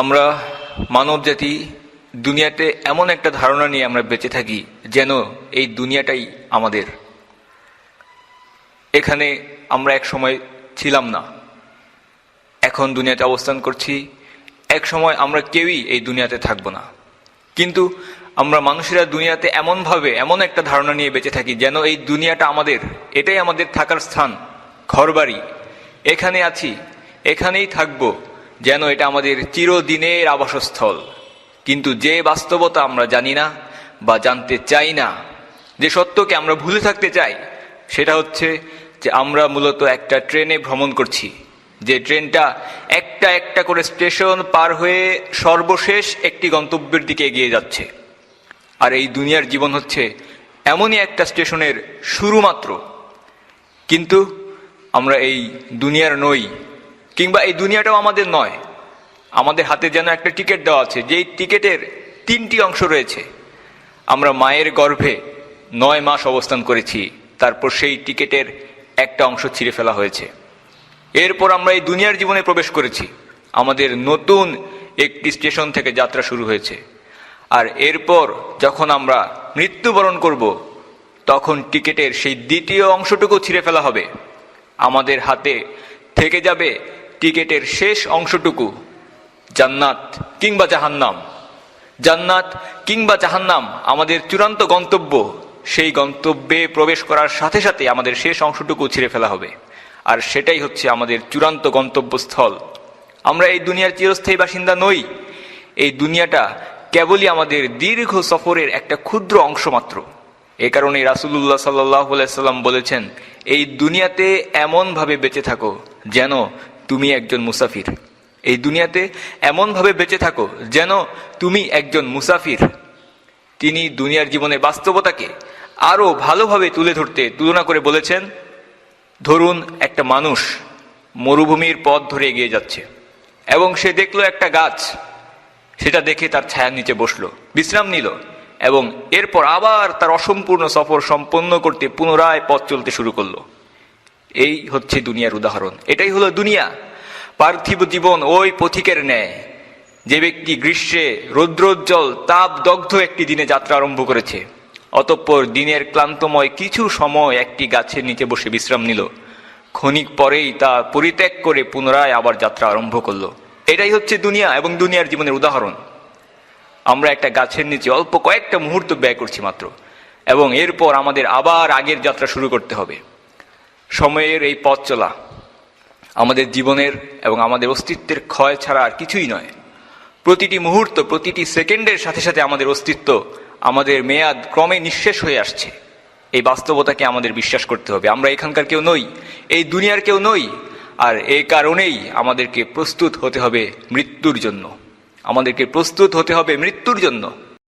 আমরা মানব জাতি দুনিয়াতে এমন একটা ধারণা নিয়ে আমরা বেঁচে থাকি যেন এই দুনিয়াটাই আমাদের। এখানে আমরা এক সময় ছিলাম না। এখন দুনিয়াতে অবস্থান করছি। এক সময় আমরা কেউই এই দুনিয়াতে থাকব না। কিন্তু আমরা মানুষেরা দুনিয়াতে এমনভাবে এমন একটা ধারণা নিয়ে বেঁচে থাকি যেন এই দুনিয়াটা আমাদের, এটাই আমাদের থাকার স্থান, ঘরবাড়ি। এখানে আছি, এখানেই থাকব। যেন এটা আমাদের চিরদিনের আবাসস্থল। কিন্তু যে বাস্তবতা আমরা জানি না বা জানতে চাই না, যে সত্যকে আমরা ভুলে থাকতে চাই, সেটা হচ্ছে যে আমরা মূলত একটা ট্রেনে ভ্রমণ করছি। যে ট্রেনটা একটা একটা করে স্টেশন পার হয়ে সর্বশেষ একটি গন্তব্যের দিকে এগিয়ে যাচ্ছে। আর এই দুনিয়ার জীবন হচ্ছে এমনই একটা স্টেশনের শুরু মাত্র কিন্তু আমরা এই দুনিয়ার নই কিংবা এই দুনিয়াটাও আমাদের নয়। আমাদের হাতে যেন একটা টিকিট দেওয়া আছে, যেই টিকিটের তিনটি অংশ রয়েছে। আমরা মায়ের গর্ভে নয় মাস অবস্থান করেছি, তারপর সেই টিকিটের একটা অংশ ছিঁড়ে ফেলা হয়েছে। এরপর আমরা এই দুনিয়ার জীবনে প্রবেশ করেছি। আমাদের নতুন একটি স্টেশন থেকে যাত্রা শুরু হয়েছে। আর এরপর যখন আমরা মৃত্যুবরণ করব, তখন টিকিটের সেই দ্বিতীয় অংশটুকু ছিঁড়ে ফেলা হবে। আমাদের হাতে থেকে যাবে টিকিটের শেষ অংশটুকু জান্নাত কিংবা জাহান্নাম। জান্নাত কিংবা জাহান্নাম আমাদের চূড়ান্ত গন্তব্য। সেই গন্তব্যে প্রবেশ করার সাথে সাথে আমাদের শেষ অংশটুকু ছিঁড়ে ফেলা হবে। আর সেটাই হচ্ছে আমাদের চূড়ান্ত গন্তব্যস্থল। আমরা এই দুনিয়ার চিরস্থায়ী বাসিন্দা নই। এই দুনিয়াটা কেবলই আমাদের দীর্ঘ সফরের একটা ক্ষুদ্র অংশ মাত্র। এ কারণে রাসুল্লাহ সাল্লাম বলেছেন, এই দুনিয়াতে এমনভাবে বেঁচে থাকো যেন তুমি একজন মুসাফির। এই দুনিয়াতে এমনভাবে বেঁচে থাকো যেন তুমি একজন মুসাফির। তিনি দুনিয়ার জীবনের বাস্তবতাকে আরও ভালোভাবে তুলে ধরতে তুলনা করে বলেছেন, ধরুন একটা মানুষ মরুভূমির পথ ধরে এগিয়ে যাচ্ছে এবং সে দেখল একটা গাছ। সেটা দেখে তার ছায়ার নিচে বসল, বিশ্রাম নিল এবং এরপর আবার তার অসম্পূর্ণ সফর সম্পন্ন করতে পুনরায় পথ চলতে শুরু করল। এই হচ্ছে দুনিয়ার উদাহরণ। এটাই হলো দুনিয়া। পার্থিব জীবন ওই পথিকের ন্যায়। যে ব্যক্তি গ্রীষ্মে রৌদ্রোজ্জ্বল, তাপ দগ্ধ একটি দিনে যাত্রা আরম্ভ করেছে, অতঃপর দিনের ক্লান্তময় কিছু সময় একটি গাছের নিচে বসে বিশ্রাম নিল। ক্ষণিক পরেই তা পরিত্যাগ করে পুনরায় আবার যাত্রা আরম্ভ করল। এটাই হচ্ছে দুনিয়া এবং দুনিয়ার জীবনের উদাহরণ। আমরা একটা গাছের নিচে অল্প কয়েকটা মুহূর্ত ব্যয় করছি মাত্র, এবং এরপর আমাদের আবার আগের যাত্রা শুরু করতে হবে। সময়ের এই পথ চলা, আমাদের জীবনের এবং আমাদের অস্তিত্বের ক্ষয় ছাড়া আর কিছুই নয়। প্রতিটি মুহূর্ত, প্রতিটি সেকেন্ডের সাথে সাথে আমাদের অস্তিত্ব, আমাদের মেয়াদ ক্রমে নিঃশেষ হয়ে আসছে। এই বাস্তবতাকে আমাদের বিশ্বাস করতে হবে। আমরা এখানকার কেউ নই, এই দুনিয়ার কেউ নই, আর এই কারণেই আমাদেরকে প্রস্তুত হতে হবে মৃত্যুর জন্য। আমাদেরকে প্রস্তুত হতে হবে মৃত্যুর জন্য।